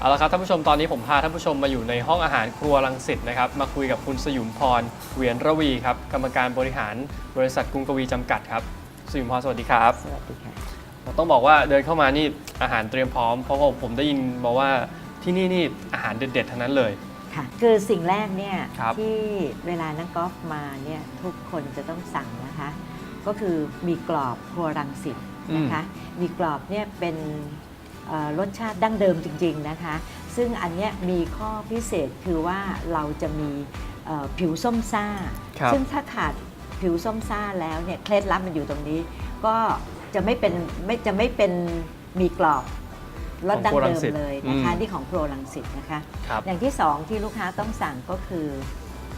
เอาละครับท่านผู้ชมตอนนี้ผมพาท่านผู้ชมมาอยู่ในห้องอาหารครัวรังสิตนะครับมาคุยกับคุณสยุมพรเวียนระวีครับกรรมการบริหารบริษัทกรุงกวีจำกัดครับสยุมพรสวัสดีครับสวัสดีค่ะต้องบอกว่าเดินเข้ามานี่อาหารเตรียมพร้อมเพราะว่าผมได้ยินมาว่าที่นี่นี่อาหารเด็ดๆทั้งนั้นเลยค่ะคือสิ่งแรกเนี่ยครับที่เวลานักกอล์ฟมาเนี่ยทุกคนจะต้องสั่งนะคะ ก็คือมีกรอบครัวรังสิตนะคะมีกรอบเนี่ยเป็นเอ่อ รสชาติดั้งเดิมจริง ๆนะคะ ซึ่งอันเนี้ยมีข้อพิเศษคือว่าเราจะมีเอ่อผิวส้มซ่า ครับซึ่งถ้าขาดผิวส้มซ่าแล้วเนี่ยเคล็ดลับมันอยู่ตรงนี้ ก็จะไม่เป็นไม่จะไม่เป็นมีกรอบรสดั้งเดิมเลยนะคะอืมที่ของโปรลังสิตนะคะ ครับอย่างที่สองที่ลูกค้าต้องสั่งก็คือ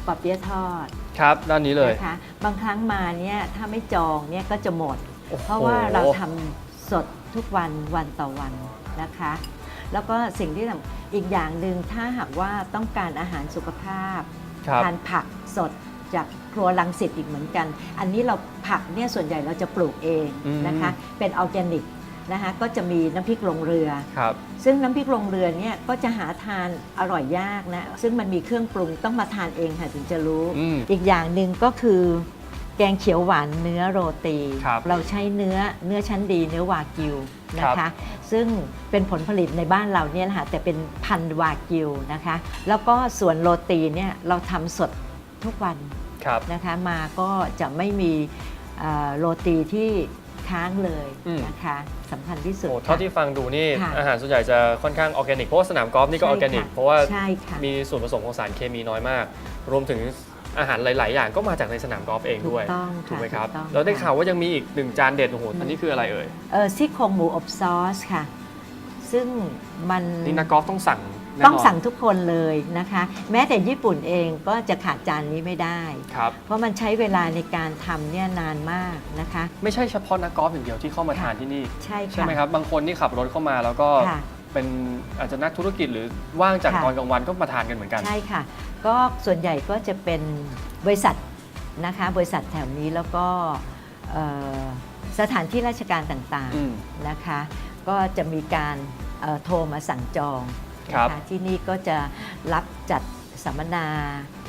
ปอเปี๊ยะทอดครับด้านนี้เลย นะคะบางครั้งมาเนี่ยถ้าไม่จองเนี่ยก็จะหมด โอ้โหเพราะว่าเราทำสดทุกวันวันต่อวัน นะคะ แล้วก็สิ่งที่สำอีกอย่างหนึ่งถ้าหากว่าต้องการอาหารสุขภาพครับทานผักสดจากครัวลังสิตอีกเหมือนกัน อันนี้เราผักเนี่ยส่วนใหญ่เราจะปลูกเองอืม นะคะ เป็นออร์แกนิกนะคะก็จะมีน้ำพริกลงเรือ ครับ ซึ่งน้ำพริกลงเรือเนี่ยก็จะหาทานอร่อยยากนะ ซึ่งมันมีเครื่องปรุงต้องมาทานเองค่ะถึงจะรู้ อืม อีกอย่างหนึ่งก็คือ แกงเขียวหวานเนื้อโรตี ครับเราใช้เนื้อเนื้อชั้นดีเนื้อวากิวนะครัคะ บซึ่งเป็นผลผลิตในบ้านเราเนี่ยแหละค่ะแต่เป็นพันธุ์วากิวนะคะ แล้วก็ส่วนโรตีเนี่ยเราทำสดทุกวันครับ นะคะ มาก็จะไม่มีเอ่อโรตีที่ค้างเลยอืม นะคะสำคัญที่สุดโอ้เท่าค่ะ ที่ฟังดูนี่ค่ะ อาหารส่วนใหญ่จะค่อนข้างออร์แกนิกเพราะว่าสนามกอล์ฟนี่ก็อใช่อร์แกนิกค่ะเพราะว่าใช่ค่ะ มีส่วนผสมของสารเคมีน้อยมาก รวมถึง อาหารหลาย ๆ อย่างก็มาจากในสนามกอล์ฟเองด้วย ถูกต้องถูกไหมค่ะครับ ถูกต้อง แล้วได้ค่ะข่าวว่ายังมีอีกหนึ่งจานเด็ดโอ้โหอันนี้คืออะไรเอ่ย เออซี่โครงหมูอบซอสค่ะ ซึ่งมันนี่นักกอล์ฟต้องสั่งแน่นนต้องสั่งทุกคนเลยนะคะ แม้แต่ญี่ปุ่นเองก็จะขาดจานนี้ไม่ได้ ครับ เพราะมันใช้เวลาในการทำเนี่ยนานมากนะคะ ไม่ใช่เฉพาะนักกอล์ฟอย่างเดียวที่เข้ามาค่ะ ทานที่นี่ ใช่ใช่ค่ะ ไหมครับ บางคนที่ขับรถเข้ามาแล้วก็ค่ะ เป็นอาจจะนักธุรกิจหรือว่างจากค่ะ ตอนกลางวันก็มาทานกันเหมือนกัน ใช่ค่ะ ก็ส่วนใหญ่ก็จะเป็นบริษัทนะคะบริษัทแถวนี้แล้วก็เอ่อสถานที่ราชการต่างอืมๆนะคะ ก็จะมีการเอ่อโทรมาสั่งจองครับนะคะที่นี่ก็จะรับจัดสัมมนา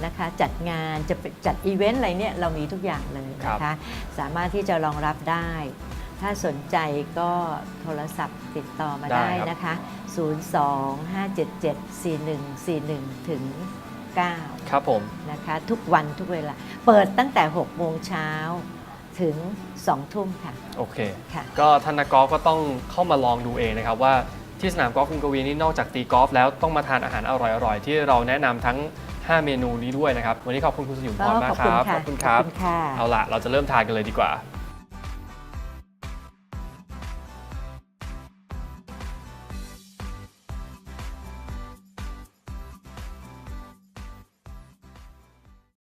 นะคะจัดงานจะเป็นจัดอีเวนต์อะไรเนี่ยเรามีทุกอย่างเลยนะคะสามารถที่จะรองรับได้ ถ้าสนใจก็โทรศัพท์ติดต่อมาได้ได้ครับ นะคะ 025774141 ถึง 9 ครับผม นะคะทุกวันทุกเวลา เปิดตั้งแต่ 6 โมงเช้าถึง 2 ทุ่มค่ะโอเค ค่ะ ก็ท่านนักกอล์ฟก็ต้องเข้ามาลองดูเองนะครับว่าที่สนามกอล์ฟกรุงกวีนี่นอกจากตีกอล์ฟแล้วต้องมาทานอาหารอร่อยๆ ที่เราแนะนำทั้ง 5 เมนูนี้ด้วยนะครับ วันนี้ขอบคุณคุณสยุมพก็รมากขอบคคุณรับค่ะขอบคุณครับขอบคุณค่ะเอาล่ะเราจะเริ่มทานกันเลยดีกว่า